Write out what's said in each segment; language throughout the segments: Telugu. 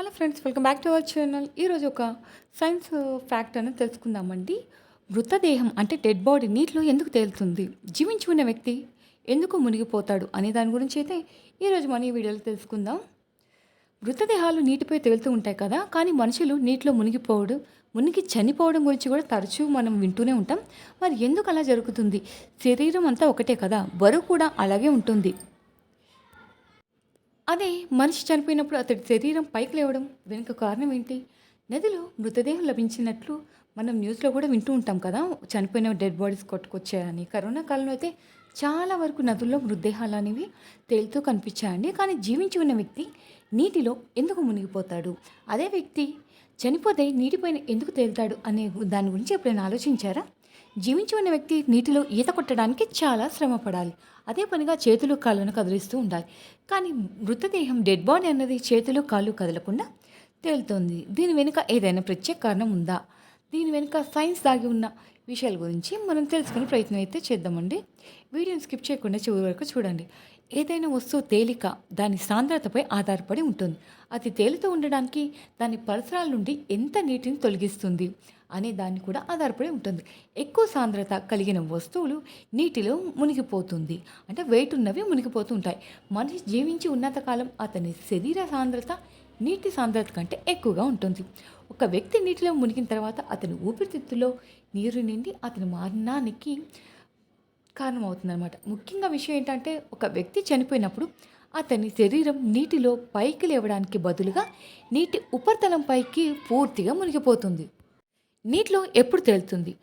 Hello friends welcome back to our channel. ఈరోజు ఒక సైన్స్ ఫ్యాక్ట్ అనేది తెలుసుకుందామండి. మృతదేహం అంటే డెడ్ బాడీ నీటిలో ఎందుకు తేలుతుంది? జీవించి ఉన్న వ్యక్తి ఎందుకు మునిగిపోతాడు అనే దాని గురించి అయితే ఈరోజు మనం ఈ వీడియోలో తెలుసుకుందాం. మృతదేహాలు నీటిపై తేలుతూ ఉంటాయి కదా కానీ మనుషులు నీటిలో మునిగిపోవడం మునిగి చనిపోవడం గురించి కూడా తరచూ మనం వింటూనే ఉంటాం. మరి ఎందుకు అలా జరుగుతుంది? శరీరం అంతా ఒకటే కదా బరువు కూడా అలాగే ఉంటుంది. అదే మనిషి చనిపోయినప్పుడు అతడి శరీరం పైకి లేవడం వెనుక కారణం ఏంటి? నదిలో మృతదేహం లభించినట్లు మనం న్యూస్లో కూడా వింటూ ఉంటాం కదా. చనిపోయిన డెడ్ బాడీస్ కొట్టుకొచ్చాయని. కరోనా కాలంలో అయితే చాలా వరకు నదుల్లో మృతదేహాలు అనేవి తేలుతూ కనిపించాయండి. కానీ జీవించి ఉన్న వ్యక్తి నీటిలో ఎందుకు మునిగిపోతాడు? అదే వ్యక్తి చనిపోతే నీటిపైన ఎందుకు తేలుతాడు అనే దాని గురించి ఎప్పుడైనా ఆలోచించారా? జీవించి ఉన్న వ్యక్తి నీటిలో ఈత కొట్టడానికి చాలా శ్రమ పడాలి అదే పనిగా చేతులు కాళ్ళను కదిలిస్తూ ఉండాలి. కానీ మృతదేహం డెడ్ బాడీ అన్నది చేతులు కాళ్ళు కదలకుండా తేలుతోంది. దీని వెనుక ఏదైనా ప్రత్యేక కారణం ఉందా? దీని వెనుక సైన్స్ దాగి ఉన్న విషయాల గురించి మనం తెలుసుకునే ప్రయత్నం అయితే చేద్దామండి. వీడియోని స్కిప్ చేయకుండా చివరి వరకు చూడండి. ఏదైనా వస్తువు తేలిక దాని సాంద్రతపై ఆధారపడి ఉంటుంది. అది తేలుతూ ఉండడానికి దాని పరిసరాల నుండి ఎంత నీటిని తొలగిస్తుంది అనే దాన్ని కూడా ఆధారపడి ఉంటుంది. ఎక్కువ సాంద్రత కలిగిన వస్తువులు నీటిలో మునిగిపోతుంది. అంటే వెయిట్ ఉన్నవి మునిగిపోతూ ఉంటాయి. మనిషి జీవించి ఉన్నంతకాలం అతని శరీర సాంద్రత నీటి సాంద్రత కంటే ఎక్కువగా ఉంటుంది. ఒక వ్యక్తి నీటిలో మునిగిన తర్వాత అతని ఊపిరితిత్తులో నీరుని నిండి అతని మరణానికి కారణమవుతుందన్నమాట. ముఖ్యంగా విషయం ఏంటంటే ఒక వ్యక్తి చనిపోయినప్పుడు అతని శరీరం నీటిలో పైకి లేవడానికి బదులుగా నీటి ఉపరితలం పైకి పూర్తిగా మునిగిపోతుంది. నీటిలో ఎప్పుడు తేలుతుంది?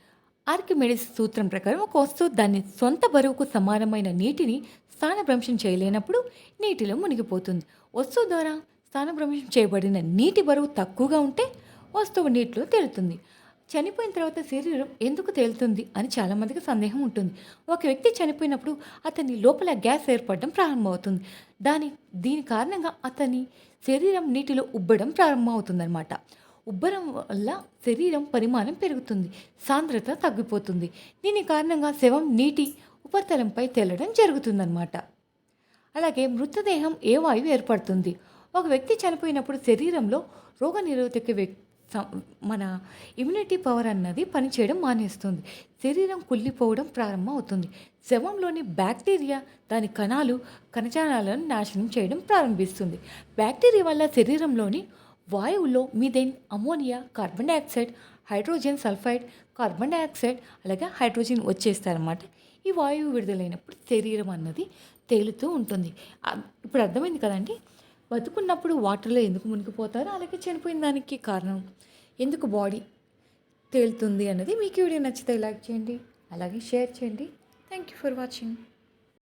ఆర్కిమెడిస్ సూత్రం ప్రకారం ఒక వస్తువు దాని సొంత బరువుకు సమానమైన నీటిని స్థానభ్రంశం చేయలేనప్పుడు నీటిలో మునిగిపోతుంది. వస్తువు ద్వారా స్థానభ్రంశం చేయబడిన నీటి బరువు తక్కువగా ఉంటే వస్తువు నీటిలో తేలుతుంది. చనిపోయిన తర్వాత శరీరం ఎందుకు తేలుతుంది అని చాలామందికి సందేహం ఉంటుంది. ఒక వ్యక్తి చనిపోయినప్పుడు అతని లోపల గ్యాస్ ఏర్పడడం ప్రారంభమవుతుంది. దాని దీని కారణంగా అతని శరీరం నీటిలో ఉబ్బడం ప్రారంభమవుతుందన్నమాట. ఉబ్బరం వల్ల శరీరం పరిమాణం పెరుగుతుంది. సాంద్రత తగ్గిపోతుంది. దీని కారణంగా శవం నీటి ఉపరితలంపై తేలడం జరుగుతుందన్నమాట. అలాగే మృతదేహం ఏ వాయువు ఏర్పడుతుంది? ఒక వ్యక్తి చనిపోయినప్పుడు శరీరంలో రోగనిరోధక వ్యక్తి మన ఇమ్యూనిటీ పవర్ అన్నది పనిచేయడం మానేస్తుంది. శరీరం కుళ్ళిపోవడం ప్రారంభం అవుతుంది శవంలోని బ్యాక్టీరియా దాని కణాలు కణజాలాలను నాశనం చేయడం ప్రారంభిస్తుంది. బ్యాక్టీరియా వల్ల శరీరంలోని వాయువులో methane ammonia carbon dioxide hydrogen sulphide carbon dioxide అలాగే హైడ్రోజన్ వచ్చేస్తారన్నమాట. ఈ వాయువు విడుదలైనప్పుడు శరీరం అన్నది తేలుతూ ఉంటుంది. ఇప్పుడు అర్థమైంది కదండి? బతుకున్నప్పుడు వాటర్లో ఎందుకు మునిగిపోతారో? అలాగే చనిపోయిన దానికి కారణం ఎందుకు బాడీ తేలుతుంది అన్నది మీకు వీడియో నచ్చితే లైక్ చేయండి అలాగే షేర్ చేయండి. Thank you for watching